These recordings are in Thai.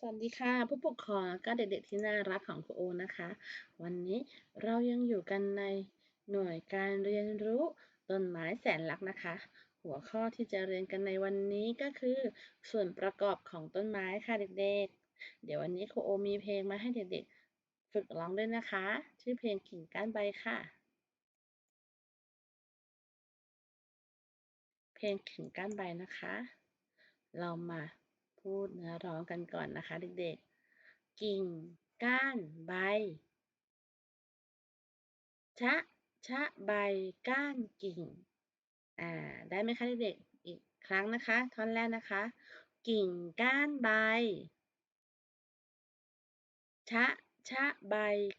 สวัสดีค่ะ ผู้ปกครองก็เด็กๆที่น่ารักของครูโอนะคะ วันนี้เรายังอยู่กันในหน่วยการเรียนรู้ต้นไม้แสนรักนะคะ หัวข้อที่จะเรียนกันในวันนี้ก็คือ ส่วนประกอบของต้นไม้ค่ะเด็กๆ เดี๋ยววันนี้ครูโอมีเพลงมาให้เด็กๆ ฝึกร้องด้วยนะคะ ชื่อเพลงกิ่งก้านใบค่ะ เพลงกิ่งก้านใบนะคะ เรามา พูดเนื้อร้องกันก่อนนะคะเด็กๆ กิ่ง ก้าน ใบ ชะ ชะ ใบ ก้าน กิ่ง อ่า ได้ไหมคะเด็กๆ อีกครั้งนะคะ ท่อนแรกนะคะ กิ่ง ก้าน ใบ ชะ ชะ ใบ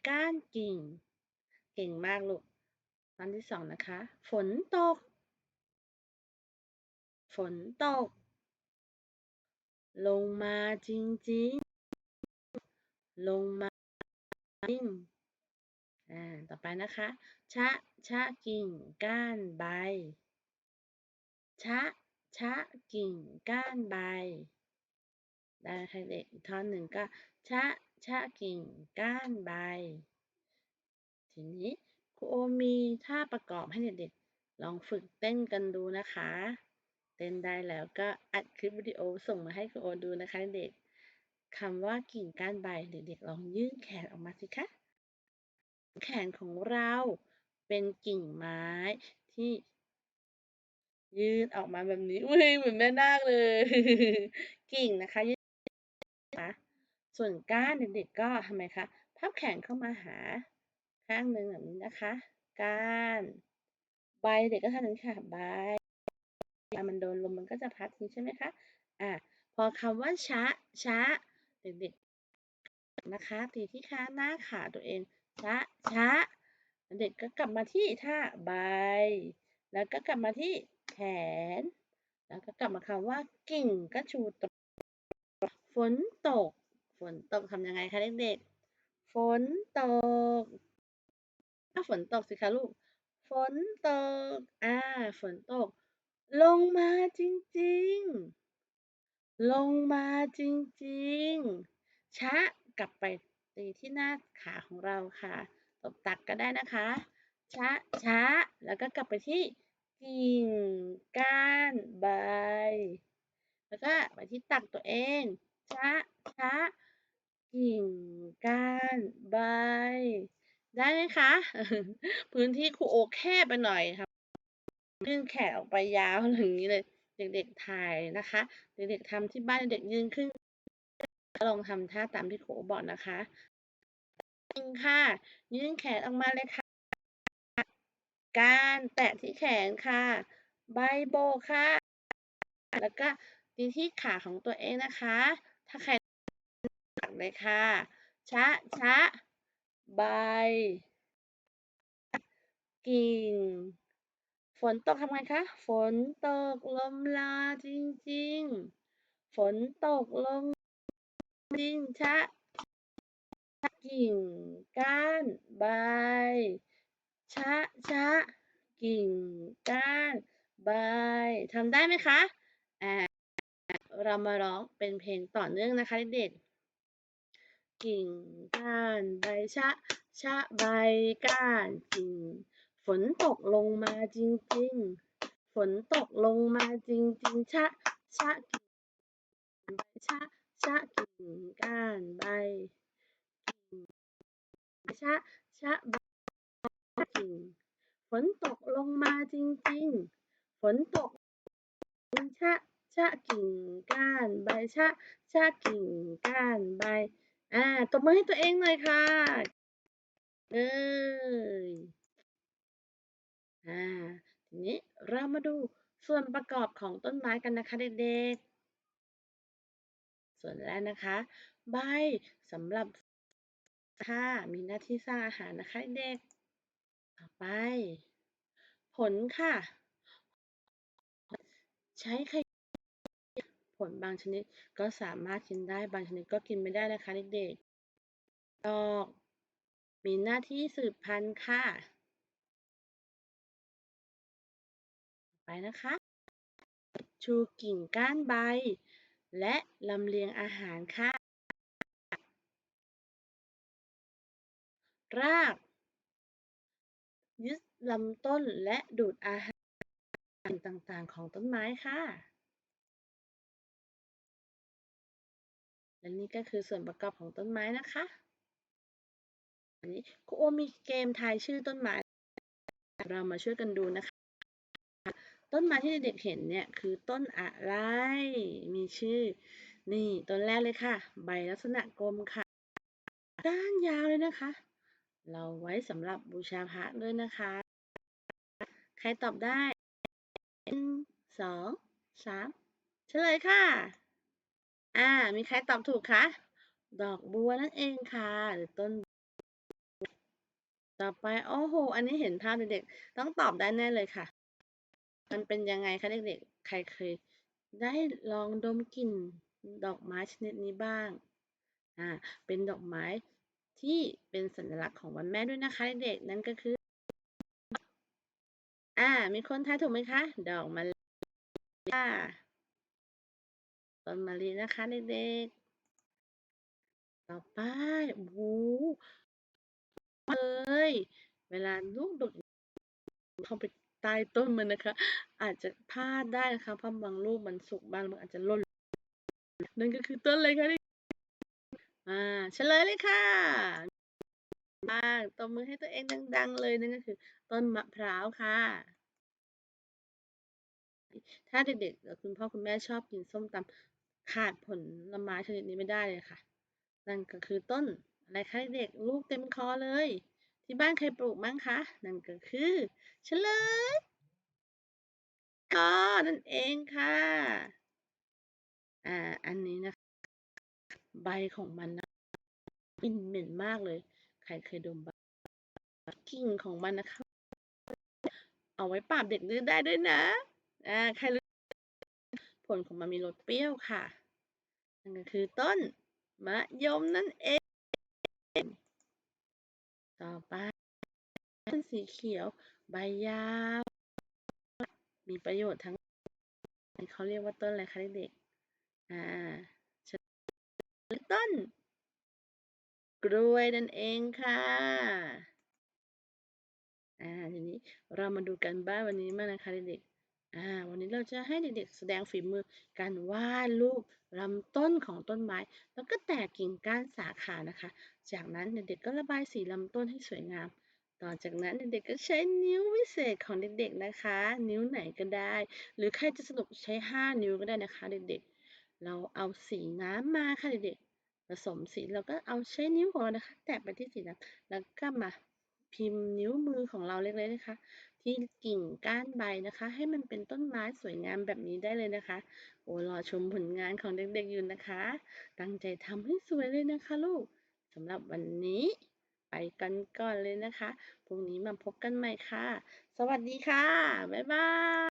ก้าน กิ่ง เก่งมากลูกท่อนที่สองนะคะ ฝนตก ฝนตก ลงมาจริงๆลงมาจริงอ่าต่อไปนะคะ ชะ ชะกิ่งก้านใบ ชะ ชะกิ่งก้านใบ ได้ค่ะเด็กอีกท่อนหนึ่งก็ ชะ ชะกิ่งก้านใบ ทีนี้ครูโอมีท่าประกอบให้เด็กๆลองฝึกเต้นกันดูนะคะ เต้นได้แล้วก็อัดคลิปวิดีโอส่งมาให้ครูโอดูนะคะเด็กคำว่ากิ่งก้านใบเด็กๆลองยื่นแขนออกมาสิคะ แขนของเราเป็นกิ่งไม้ที่ยืดออกมาแบบนี้อุ้ยเหมือนแม่นาคเลย กิ่งนะคะยืดนะคะส่วนก้านเด็กๆก็ทำไมคะพับแขนเข้ามาหา ข้างหนึ่งแบบนี้นะคะ ก้าน ใบเด็กก็ทำอย่างนี้ค่ะใบ ลามันโดนลมมันก็จะพัดใช่ไหมคะอะพอคำว่าช้าช้าเด็กๆนะคะตีที่ขาหน้าขาตัวเอง ช้าช้าเด็กก็กลับมาที่ท่าใบ แล้วก็กลับมาที่แขน แล้วก็กลับมาคำว่ากิ่งก็ชูตรงฝนตก ฝนตกทำยังไงคะเด็กๆ ฝนตกถ้าฝนตกสิคะลูก ฝนตก อ่า ฝนตก ลงมาจริง ๆ ลงมาจริง ๆ ชะกลับไปตีที่หน้าขาของเราค่ะ ตบตักก็ได้นะคะ ชะช้าแล้วก็กลับไปที่กิ่งก้านใบ แล้วก็ไปที่ตักตัวเอง ชะช้ากิ่งก้านใบ ได้ไหมคะ พื้นที่ครูโอแคบไปหน่อยค่ะ ยื่นแขนออกไปยาวอย่างนี้เลย เด็กๆถ่ายนะคะ เด็กๆทำที่บ้านเด็กยืนขึ้นลองทำท่าตามที่โอบอกนะคะจริงค่ะ ยื่นแขนออกมาเลยค่ะ การแตะที่แขนค่ะ ใบโบค่ะ แล้วก็ตีที่ขาของตัวเองนะคะ ถ้าใครตักเลยค่ะ ชะชะใบกิ่ง ฝนตกทำไงคะ ฝนตกลมลาจริง ๆ ฝนตกลงจริงชะกิ่งก้านใบ ชะชะกิ่งก้านใบทำได้ไหมคะอ่าเรามาร้องเป็นเพลงต่อเนื่องนะคะเด็กกิ่งก้านใบชะ ชะใบก้านกิ่ง ฝนตกลงมาจริง ๆ ฝนตกลงมาจริง ๆ ชะ ชะกิ่งใบชะ ชะกิ่งก้านใบ กิ่งชะ ชะใบกิ่ง ฝนตกลงมาจริง ๆ ฝนตกชะ ชะกิ่งก้านใบ ชะ ชะกิ่งก้านใบ อ่า ตบมือให้ตัวเองหน่อยค่ะ เอ้ย อ่าทีนี้เรามาดูส่วนประกอบของต้นไม้กันนะคะเด็กๆ ส่วนแรกนะคะ ใบสำหรับค่ะมีหน้าที่สร้างอาหารนะคะเด็ก ต่อไป ผลค่ะ ใช้ขยผลบางชนิดก็สามารถกินได้บางชนิดก็กินไม่ได้นะคะเด็กๆดอก มีหน้าที่สืบพันธุ์ค่ะ ไปนะคะ ชูกิ่งก้านใบ และลำเลียงอาหารค่ะ ราก ยึดลำต้นและดูดอาหารต่างๆของต้นไม้ค่ะและนี่ก็คือส่วนประกอบของต้นไม้นะคะ อันนี้ครูโอมีเกมทายชื่อต้นไม้ เรามาช่วยกันดูนะคะ ต้นไม้ที่เด็กๆเห็นเนี่ยคือต้นอะไร มีชื่อ นี่ต้นแรกเลยค่ะ ใบลักษณะกลมค่ะ ด้านยาวเลยนะคะ เราไว้สำหรับบูชาพระด้วยนะคะ ใครตอบได้หนึ่งสองสามเฉลยค่ะ อ่า มีใครตอบถูกคะ ดอกบัวนั่นเองค่ะ หรือต้น ต่อไป โอ้โห อันนี้เห็นภาพเด็กๆ ต้องตอบได้แน่เลยค่ะ มันเป็นยังไงคะเด็กๆ ใครเคยได้ลองดมกลิ่นดอกไม้ชนิดนี้บ้าง อ่า เป็นดอกไม้ที่เป็นสัญลักษณ์ของวันแม่ด้วยนะคะเด็กๆนั่นก็คือ อ่า มีคนทายถูกไหมคะ ดอกมะลิค่ะต้นมะลินะคะเด็กๆ ต่อไปโอ้โหเลย เวลาลูกดกเข้าไป ใต้ต้นมันนะคะ อาจจะพลาดได้นะคะเพราะบางลูกมันสุกบางมันอาจจะล่นนั่นก็คือต้นอะไรคะอ่าเฉลยเลยค่ะมากตบมือให้ตัวเองดัง ๆ เลยนั่นก็คือ ต้นมะพร้าวค่ะ ถ้าเด็กๆคุณพ่อคุณแม่ชอบกินส้มตำขาดผลไม้ชนิดนี้ไม่ได้เลยค่ะ นั่นก็คือต้นอะไรคะเด็กลูกเต็มคอเลย ที่บ้านใครปลูกมั้งคะ นั่นก็คือเฉลยก็นั่นเองค่ะ อ่า อันนี้นะคะ ใบของมันนะกลิ่นเหม็นมากเลย ใครเคยดมบ้างกิ่งของมันนะคะ เอาไว้ปราบเด็กดื้อได้ด้วยนะ อ่า ใครรู้ ผลของมันมีรสเปรี้ยวค่ะ นั่นก็คือต้นมะยมนั่นเอง ต่อไปต้นสีเขียว ใบยาว มีประโยชน์ทั้งเขาเรียกว่าต้นอะไรคะเด็กๆอ่าต้น กล้วยนั่นเองค่ะอ่าทีนี้เรามาดูกันบ้านวันนี้มานะคะเด็กๆ อ่าวันนี้เราจะให้เด็กๆแสดงฝีมือการวาดรูปลำต้นของต้นไม้ แล้วก็แตกกิ่งก้านสาขานะคะ จากนั้นเด็กๆก็ระบายสีลำต้นให้สวยงาม ต่อจากนั้นเด็กๆก็ใช้นิ้ววิเศษของเด็กๆนะคะ นิ้วไหนก็ได้ หรือใครจะสนุกใช้ 5 นิ้วก็ได้นะคะ เด็กๆ เราเอาสีน้ำมาค่ะเด็กๆผสมสีเราก็เอาใช้นิ้วของเรานะคะ แตะไปที่สีน้ำแล้วก็มาพิมพ์นิ้วมือของเราเล็กๆนะคะ ที่กิ่งก้านใบนะคะ ให้มันเป็นต้นไม้สวยงามแบบนี้ได้เลยนะคะ โอ้รอชมผลงานของเด็กๆอยู่นะคะ ตั้งใจทำให้สวยเลยนะคะลูกสำหรับวันนี้ ไปกันก่อนเลยนะคะพรุ่งนี้มาพบกันใหม่ค่ะ สวัสดีค่ะ บ๊ายบาย